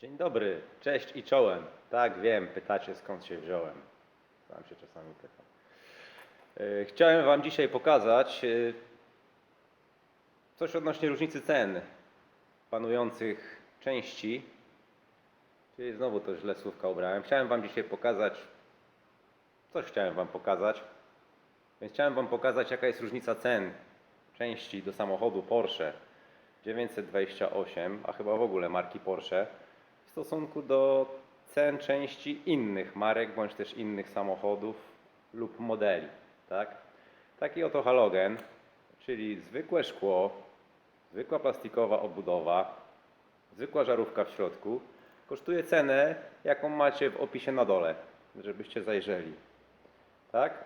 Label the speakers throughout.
Speaker 1: Dzień dobry, cześć i czołem. Tak, wiem, pytacie skąd się wziąłem. Sam się czasami pytam. E, Chciałem Wam dzisiaj pokazać e, coś odnośnie różnicy cen panujących części. Czyli znowu to źle słówka ubrałem. Chciałem Wam dzisiaj pokazać, coś chciałem Wam pokazać. Więc chciałem Wam pokazać, jaka jest różnica cen części do samochodu Porsche 928, a chyba w ogóle marki Porsche, stosunku do cen części innych marek bądź też innych samochodów lub modeli. Tak? Taki oto halogen, czyli zwykłe szkło, zwykła plastikowa obudowa, zwykła żarówka w środku, kosztuje cenę, jaką macie w opisie na dole, żebyście zajrzeli. Tak?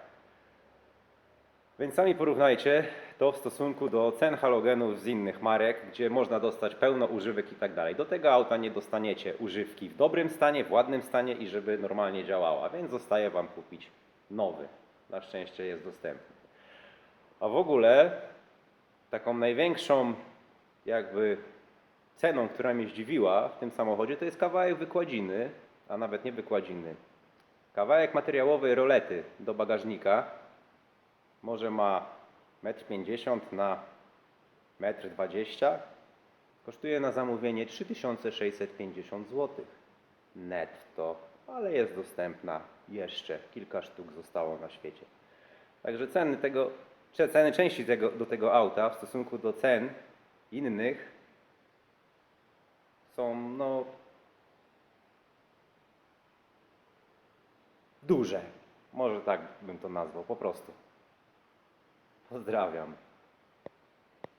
Speaker 1: Więc sami porównajcie to w stosunku do cen halogenów z innych marek, gdzie można dostać pełno używek i tak dalej. Do tego auta nie dostaniecie używki w dobrym stanie, w ładnym stanie i żeby normalnie działała, więc zostaje Wam kupić nowy. Na szczęście jest dostępny. A w ogóle taką największą jakby ceną, która mnie zdziwiła w tym samochodzie, to jest kawałek wykładziny, a nawet nie wykładziny. Kawałek materiałowej rolety do bagażnika, może ma 1,50 m na 1,20 m. Kosztuje na zamówienie 3650 zł. Netto, ale jest dostępna jeszcze. Kilka sztuk zostało na świecie. Także ceny tego, ceny części tego, do tego auta w stosunku do cen innych są no duże. Może tak bym to nazwał, po prostu. Pozdrawiam.